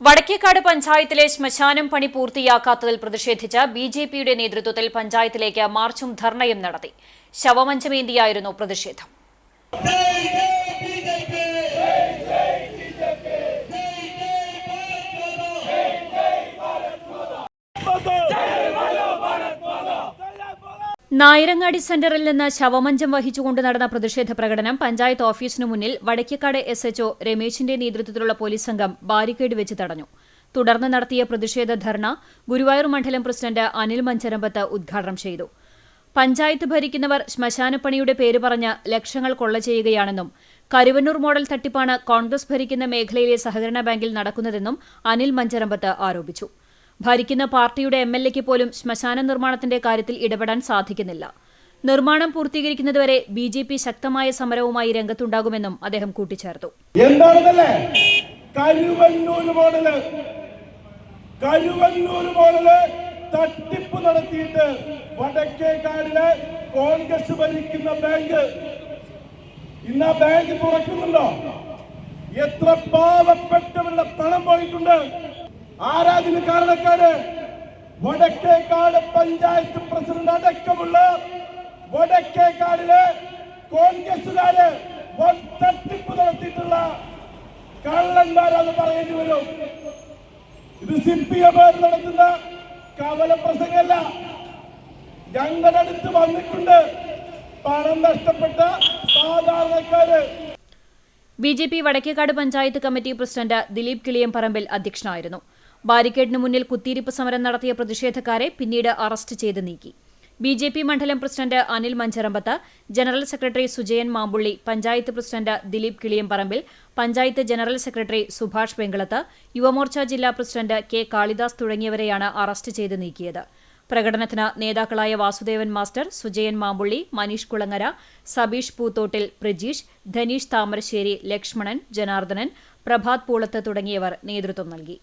വടക്കേക്കാട് പഞ്ചായത്തിലെ ശ്മശാനം പണി പൂർത്തിയാക്കാത്തതിൽ പ്രതിഷേധിച്ച് ബി ജെ പിയുടെ നേതൃത്വത്തിൽ പഞ്ചായത്തിലേക്ക് മാർച്ചും ധർണയും നടത്തി. ശവമഞ്ചമേന്തിയായിരുന്നു പ്രതിഷേധം. നായരങ്ങാടി സെന്ററിൽ നിന്ന് ശവമഞ്ചം വഹിച്ചുകൊണ്ട് നടന്ന പ്രതിഷേധ പ്രകടനം പഞ്ചായത്ത് ഓഫീസിനു മുന്നിൽ വടക്കേക്കാട് എസ് എച്ച്ഒ രമേശിന്റെ നേതൃത്വത്തിലുള്ള പോലീസ് സംഘം ബാരിക്കേഡ് വെച്ച് തടഞ്ഞു. തുടർന്ന് നടത്തിയ പ്രതിഷേധ ധർണ ഗുരുവായൂർ മണ്ഡലം പ്രസിഡന്റ് അനിൽ മഞ്ചരമ്പത്ത് ഉദ്ഘാടനം ചെയ്തു. പഞ്ചായത്ത് ഭരിക്കുന്നവർ ശ്മശാനപ്പണിയുടെ പേര് പറഞ്ഞ് ലക്ഷങ്ങൾ കൊള്ള ചെയ്യുകയാണെന്നും കരുവന്നൂർ മോഡൽ തട്ടിപ്പാണ് കോൺഗ്രസ് ഭരിക്കുന്ന മേഖലയിലെ സഹകരണ ബാങ്കിൽ നടക്കുന്നതെന്നും അനിൽ മഞ്ചരമ്പത്ത് ആരോപിച്ചു. ഭരിക്കുന്ന പാർട്ടിയുടെ എം എൽ എക്ക് പോലും ശ്മശാന നിർമ്മാണത്തിന്റെ കാര്യത്തിൽ ഇടപെടാൻ സാധിക്കുന്നില്ല. നിർമ്മാണം പൂർത്തീകരിക്കുന്നതുവരെ ബി ജെ പി ശക്തമായ സമരവുമായി രംഗത്തുണ്ടാകുമെന്നും അദ്ദേഹം കൂട്ടിച്ചേർത്തു. തട്ടിപ്പ് നടത്തിയിട്ട് വടക്കേക്കാടിലെ കോൺഗ്രസ് ഭരിക്കുന്ന ബാങ്ക്. ഇന്ന് ബാങ്ക് തുറക്കുന്നുണ്ടോ? എത്ര പാവപ്പെട്ടവരുടെ പണം പോയിട്ടുണ്ട്. ആരാതിന് കാരണക്കാര് വടക്കേക്കാട് പഞ്ചായത്ത് പ്രസിഡന്റ് അടക്കമുള്ള വടക്കേക്കാടിലെ കോൺഗ്രസുകാര് തട്ടിപ്പ് നടത്തിയിട്ടുള്ള കള്ളന്മാരാന്ന് പറയേണ്ടി വരും. ഇത് സി പി എം നടത്തുന്ന കവല പ്രസംഗമല്ല. ഞങ്ങളുടെ അടുത്ത് വന്നിട്ടുണ്ട് പണം നഷ്ടപ്പെട്ട സാധാരണക്കാര്. B J P Vadakkekad panchayat committee president Dileep Kiliyamparambil അധ്യക്ഷനായിരുന്നു. ബാരിക്കേഡിന് മുന്നിൽ കുത്തിയിരിപ്പ് സമരം നടത്തിയ പ്രതിഷേധക്കാരെ പിന്നീട് അറസ്റ്റ് ചെയ്ത് നീക്കി. ബി ജെ പി മണ്ഡലം president Anil Mancharambath general secretary Sujayan Mampully panchayat president Dileep Kiliyamparambil panchayat general secretary Subhash Venkalath Yuva Morcha ജില്ലാ പ്രസിഡന്റ് കെ കാളിദാസ് തുടങ്ങിയവരെയാണ് അറസ്റ്റ് ചെയ്ത് നീക്കിയത്. പ്രകടനത്തിന് നേതാക്കളായ വാസുദേവൻ മാസ്റ്റർ സുജയൻ മാമ്പുള്ളി മനീഷ് കുളങ്ങര സബീഷ് പൂത്തോട്ടിൽ പ്രജീഷ് ധനീഷ് താമരശ്ശേരി ലക്ഷ്മണൻ ജനാർദ്ദനൻ പ്രഭാത് പൂളത്ത് തുടങ്ങിയവർ നേതൃത്വം നൽകി.